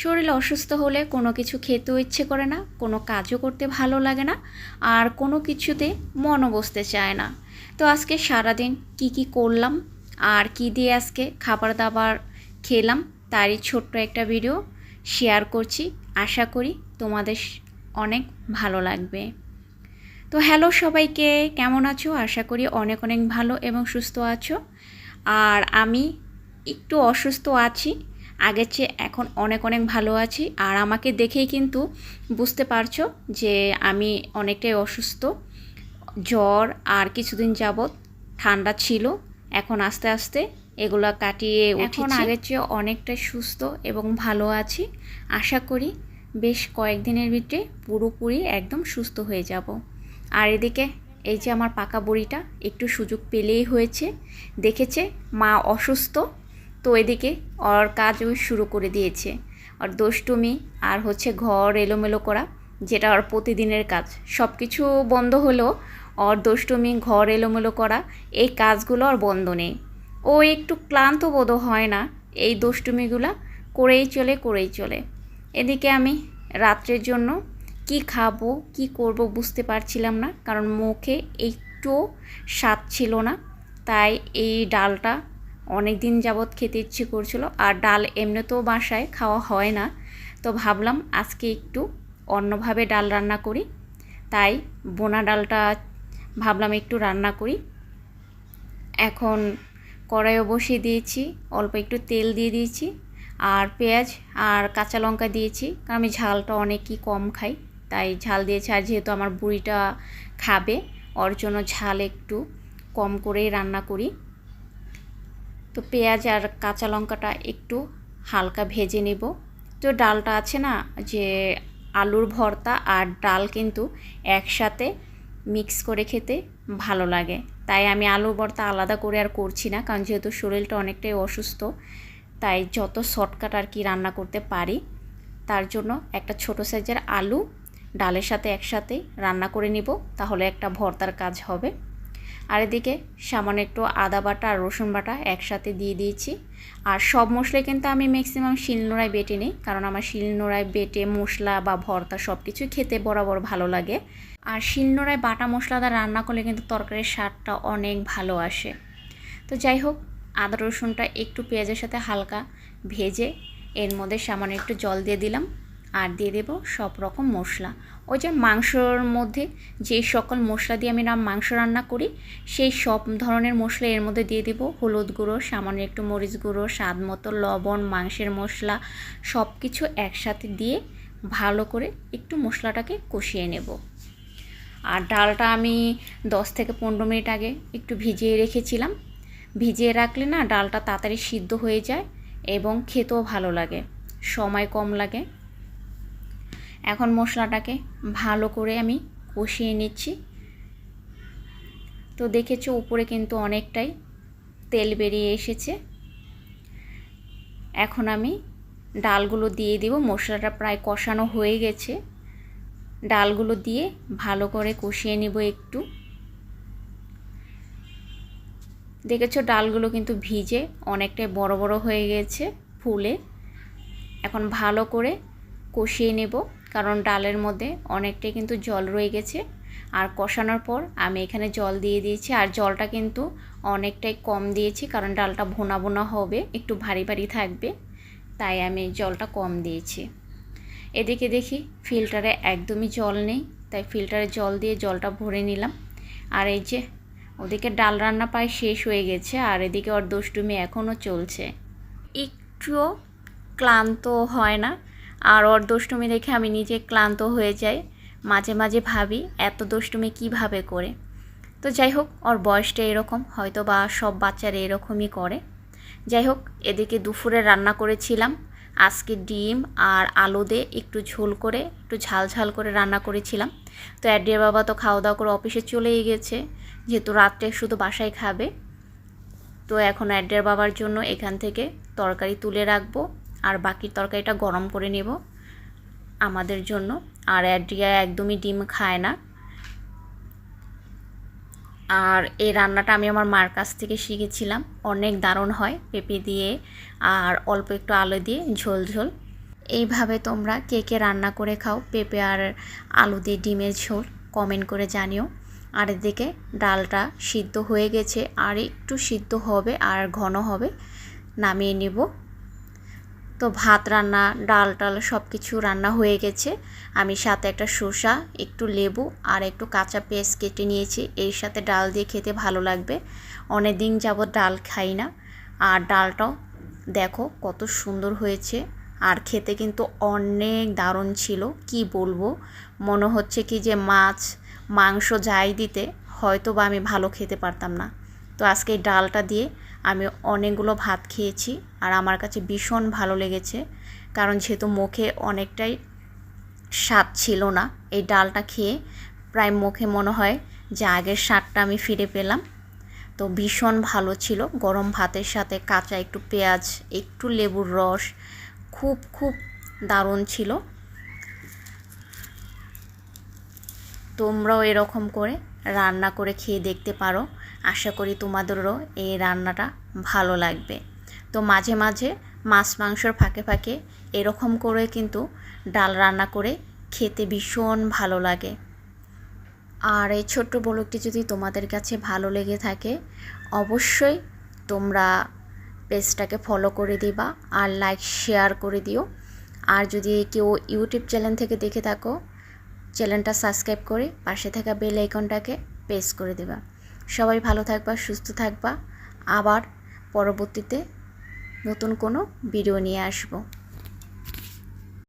শরীর অসুস্থ হলে কোনো কিছু খেতেও ইচ্ছে করে না, কোনো কাজও করতে ভালো লাগে না, আর কোনো কিছুতে মনও বসতে চায় না। তো আজকে সারাদিন কি কি করলাম, আর কি দিয়ে আজকে খাবার দাবার খেলাম, তারই ছোট্ট একটা ভিডিও শেয়ার করছি। আশা করি তোমাদের অনেক ভালো লাগবে। তো হ্যালো সবাইকে, কেমন আছো? আশা করি অনেক অনেক ভালো এবং সুস্থ আছো। আর আমি একটু অসুস্থ আছি আগের চেয়ে এখন অনেক অনেক ভালো আছি। আর আমাকে দেখেই কিন্তু বুঝতে পারছ যে আমি অনেকটাই অসুস্থ। জ্বর আর কিছুদিন যাবৎ ঠান্ডা ছিল। এখন আস্তে আস্তে এগুলো কাটিয়ে এখন আগের চেয়ে অনেকটাই সুস্থ এবং ভালো আছি। আশা করি বেশ কয়েকদিনের ভিতরে পুরোপুরি একদম সুস্থ হয়ে যাব। আর এদিকে এই যে আমার পাকা বড়িটা একটু সুযোগ পেলেই হয়েছে। দেখেছে মা অসুস্থ। তো এদিকে ওর কাজ ওই শুরু করে দিয়েছে। আর দুষ্টুমি আর হচ্ছে ঘর এলোমেলো করা, যেটা ওর প্রতিদিনের কাজ। সব কিছু বন্ধ হলেও ওর দুষ্টুমি, ঘর এলোমেলো করা, এই কাজগুলো আর বন্ধ নেই। ও একটু ক্লান্ত বোধ হয় না, এই দুষ্টুমিগুলা করেই চলে করেই চলে। এদিকে আমি রাত্রের জন্য কি খাব, কি করব বুঝতে পারছিলাম না, কারণ মুখে একটুও স্বাদ ছিল না, তাই এই ডালটা অনেক দিন যাবৎ খেতে ইচ্ছে করছিল আর ডাল এমনিতেও বাসায় খাওয়া হয় না। তো ভাবলাম আজকে একটু অন্যভাবে ডাল রান্না করি। তাই বোনা ডালটা ভাবলাম একটু রান্না করি। এখন কড়াইও বসিয়ে দিয়েছি, অল্প একটু তেল দিয়ে দিয়েছি আর পেঁয়াজ আর কাঁচা লঙ্কা দিয়েছি। কারণ আমি ঝালটা অনেকই কম খাই, তাই ঝাল দিয়েছি আর যেহেতু আমার বুড়িটা খাবে, ওর জন্য ঝাল একটু কম করেই রান্না করি। তো পেঁয়াজ আর কাঁচা লঙ্কাটা একটু হালকা ভেজে নেব। তো ডালটা আছে না, যে আলুর ভর্তা আর ডাল কিন্তু একসাথে মিক্স করে খেতে ভালো লাগে। তাই আমি আলুর ভর্তা আলাদা করে আর করছি না, কারণ যেহেতু শরীরটা অনেকটাই অসুস্থ, তাই যত শর্টকাট আর কি রান্না করতে পারি, তার জন্য একটা ছোট সাইজের আলু ডালের সাথে একসাথে রান্না করে নিব, তাহলে একটা ভর্তার কাজ হবে। আর এদিকে সামান্য একটু আদা বাটা আর রসুন বাটা একসাথে দিয়ে দিয়েছি। আর সব মশলাই কিন্তু আমি ম্যাক্সিমাম শিলনোড়ায় বেটে নিই, কারণ আমার শিলনোড়ায় বেটে মশলা বা ভর্তা সব কিছুই খেতে বরাবর ভালো লাগে। আর শিলনোড়ায় বাটা মশলাদার রান্না করলে কিন্তু তরকারির স্বাদটা অনেক ভালো আসে। তো যাই হোক, আদা রসুনটা একটু পেঁয়াজের সাথে হালকা ভেজে এর মধ্যে সামান্য একটু জল দিয়ে দিলাম। আর দিয়ে দেবো সব রকম মশলা। ওই যে মাংসর মধ্যে যে সকল মশলা দিয়ে আমি মাংস রান্না করি, সেই সব ধরনের মশলা এর মধ্যে দিয়ে দেবো হলুদ গুঁড়ো, সামান্য একটু মরিচ গুঁড়ো, স্বাদ মতো লবণ, মাংসের মশলা সব কিছু একসাথে দিয়ে ভালো করে একটু মশলাটাকে কষিয়ে নেব। আর ডালটা আমি দশ থেকে পনেরো মিনিট আগে একটু ভিজিয়ে রেখেছিলাম। ভিজিয়ে রাখলে না ডালটা তাড়াতাড়ি সিদ্ধ হয়ে যায় এবং খেতেও ভালো লাগে, সময় কম লাগে। এখন মশলাটাকে ভালো করে আমি কষিয়ে নিচ্ছি। তো দেখেছ উপরে কিন্তু অনেকটাই তেল বেরিয়ে এসেছে। এখন আমি ডালগুলো দিয়ে দিব। মশলাটা প্রায় কষানো হয়ে গেছে। ডালগুলো দিয়ে ভালো করে কষিয়ে নিব একটু। দেখেছ ডালগুলো কিন্তু ভিজে অনেকটাই বড় বড় হয়ে গেছে ফুলে। এখন ভালো করে কষিয়ে নেব। কারণ ডালের মধ্যে অনেকটাই কিন্তু জল রয়ে গেছে। আর কষানোর পর আমি এখানে জল দিয়ে দিয়েছি। আর জলটা কিন্তু অনেকটাই কম দিয়েছি কারণ ডালটা ভোনা ভোনা হবে, একটু ভারী ভারী থাকবে। তাই আমি জলটা কম দিয়েছি। এদিকে দেখি ফিল্টারে একদমই জল নেই, তাই ফিল্টারে জল দিয়ে জলটা ভরে নিলাম। আর এই যে ওদিকে ডাল রান্না প্রায় শেষ হয়ে গেছে, আর এদিকে ওর দুষ্টুমি এখনও চলছে। একটুও ক্লান্ত হয় না। আর ওর দুষ্টুমি দেখে আমি নিজে ক্লান্ত হয়ে যাই। মাঝে মাঝে ভাবি, এত দুষ্টুমি কীভাবে করে? তো যাই হোক, ওর বয়সটা এরকম হয়তো বা সব বাচ্চারা এরকমই করে। যাই হোক, এদিকে দুপুরে রান্না করেছিলাম। আজকে ডিম আর আলু দিয়ে একটু ঝোল করে, একটু ঝাল ঝাল করে রান্না করেছিলাম। তো অ্যাডিয়ার বাবা তো খাওয়া দাওয়া করে অফিসে চলেই গেছে, যেহেতু রাত্রে শুধু বাসায় খাবে। তো এখন অ্যাডিয়ার বাবার জন্য এখান থেকে তরকারি তুলে রাখব। আর বাকি তরকারিটা গরম করে নেব আমাদের জন্য। আর অ্যাড্রিয়া একদমই ডিম খায় না। আর এই রান্নাটা আমি আমার মার কাছ থেকে শিখেছিলাম। অনেক দারুণ হয় পেঁপে দিয়ে আর অল্প একটু আলু দিয়ে ঝোল ঝোল। এইভাবে তোমরা কে কে রান্না করে খাও পেঁপে আর আলু দিয়ে ডিমের ঝোল কমেন্ট করে জানিও। আর এদিকে ডালটা সিদ্ধ হয়ে গেছে, আর একটু সিদ্ধ হবে আর ঘন হবে, নামিয়ে নিব। তো ভাত রান্না, ডাল টাল সব কিছু রান্না হয়ে গেছে। আমি সাথে একটা শসা, একটু লেবু আর একটু কাঁচা পেঁয়াজ কেটে নিয়েছি। এর সাথে ডাল দিয়ে খেতে ভালো লাগবে। অনেক দিন যাবত ডাল খাই না। আর ডালটাও দেখো কত সুন্দর হয়েছে। আর খেতে কিন্তু অনেক দারুণ ছিল, কি বলব? মনে হচ্ছে কি যে মাছ, মাংস যাই দিতে হয়তো বা আমি ভালো খেতে পারতাম না। তো আজকে এই ডালটা দিয়ে আমি অনেকগুলো ভাত খেয়েছি আর আমার কাছে ভীষণ ভালো লেগেছে। কারণ যেহেতু মুখে অনেকটাই স্বাদ ছিল না, এই ডালটা খেয়ে প্রায় মুখে মনে হয় যে আগের স্বাদটা আমি ফিরে পেলাম। তো ভীষণ ভালো ছিল। গরম ভাতের সাথে কাঁচা একটু পেঁয়াজ, একটু লেবুর রস, খুব খুব দারুণ ছিল। তোমরাও এরকম করে রান্না করে খেয়ে দেখতে পারো। আশা করি তোমাদেরও এই রান্নাটা ভালো লাগবে। তো মাঝে মাঝে মাছ মাংসর ফাঁকে ফাঁকে এরকম করে কিন্তু ডাল রান্না করে খেতে ভীষণ ভালো লাগে। আর এই ছোট্ট ব্লগটি যদি তোমাদের কাছে ভালো লেগে থাকে, অবশ্যই তোমরা পেজটাকে ফলো করে দিবা আর লাইক শেয়ার করে দিও। আর যদি কেউ ইউটিউব চ্যানেল থেকে দেখে থাকো চ্যানেলটা সাবস্ক্রাইব করে পাশে থাকা বেল আইকনটাকে প্রেস করে দেবা। সবাই ভালো থাকবা, সুস্থ থাকবা। আবার পরবর্তীতে নতুন কোনো ভিডিও নিয়ে আসব।